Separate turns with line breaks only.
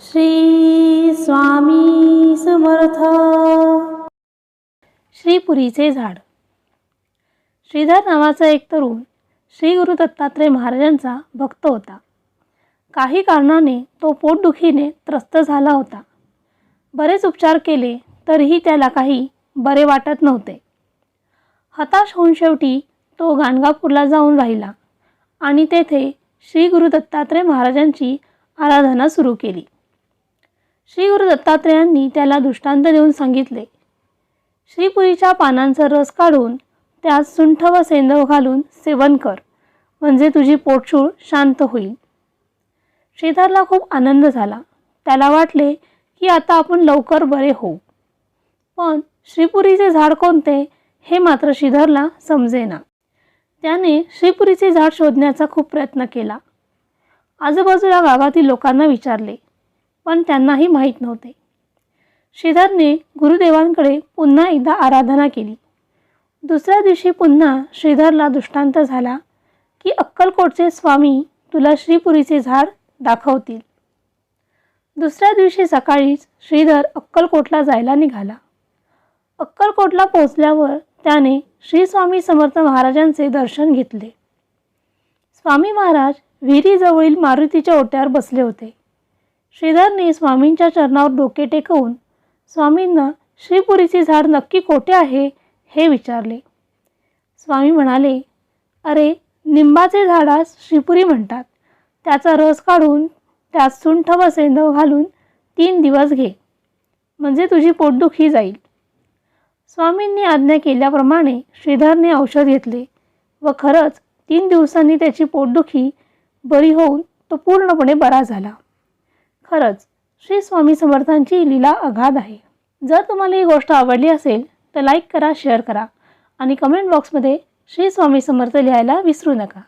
श्री स्वामी समर्थ. श्रीपुरीचे झाड. श्रीधर नावाचा एक तरुण श्री गुरु दत्तात्रय महाराजांचा भक्त होता. काही कारणाने तो पोटदुखीने त्रस्त झाला होता. बरेच उपचार केले तरीही त्याला काही बरे वाटत नव्हते. हताश होऊन शेवटी तो गाणगापूरला जाऊन राहिला आणि तेथे श्री गुरु दत्तात्रय महाराजांची आराधना सुरू केली. श्री गुरु दत्तात्रेयांनी त्याला दृष्टांत देऊन सांगितले. श्रीपुरीच्या पानांचा रस काढून त्यात सुंठ व सेंदव घालून सेवन कर म्हणजे तुझी पोटशूळ शांत होईल. श्रीधरला खूप आनंद झाला. त्याला वाटले की आता आपण लवकर बरे होऊ. पण श्रीपुरीचे झाड कोणते हे मात्र श्रीधरला समजेना. त्याने श्रीपुरीचे झाड शोधण्याचा खूप प्रयत्न केला. आजूबाजूला गावातील लोकांना विचारले पण त्यांनाही माहीत नव्हते. श्रीधरने गुरुदेवांकडे पुन्हा एकदा आराधना केली. दुसऱ्या दिवशी पुन्हा श्रीधरला दृष्टांत झाला की अक्कलकोटचे स्वामी तुला श्रीपुरीचे झाड दाखवतील. दुसऱ्या दिवशी सकाळीच श्रीधर अक्कलकोटला जायला निघाला. अक्कलकोटला पोहोचल्यावर त्याने श्री स्वामी समर्थ महाराजांचे दर्शन घेतले. स्वामी महाराज विहिरीजवळील मारुतीच्या ओट्यावर बसले होते. श्रीधरने स्वामींच्या चरणावर डोके टेकवून स्वामींना श्रीपुरीचे झाड नक्की कोठे आहे हे विचारले. स्वामी म्हणाले अरे निंबाचे झाडास श्रीपुरी म्हणतात. त्याचा रस काढून त्यात सुंठ व सेंदव घालून तीन दिवस घे. म्हणजे तुझी पोटदुखी जाईल. स्वामींनी आज्ञा केल्याप्रमाणे श्रीधरने औषध घेतले व खरंच तीन दिवसांनी त्याची पोटदुखी बरी होऊन तो पूर्णपणे बरा झाला. खरंच श्री स्वामी समर्थांची लीला अगाध आहे. जर तुम्हाला ही गोष्ट आवडली असेल तर लाईक करा शेअर करा आणि कमेंट बॉक्समध्ये श्री स्वामी समर्थ लिहायला विसरू नका.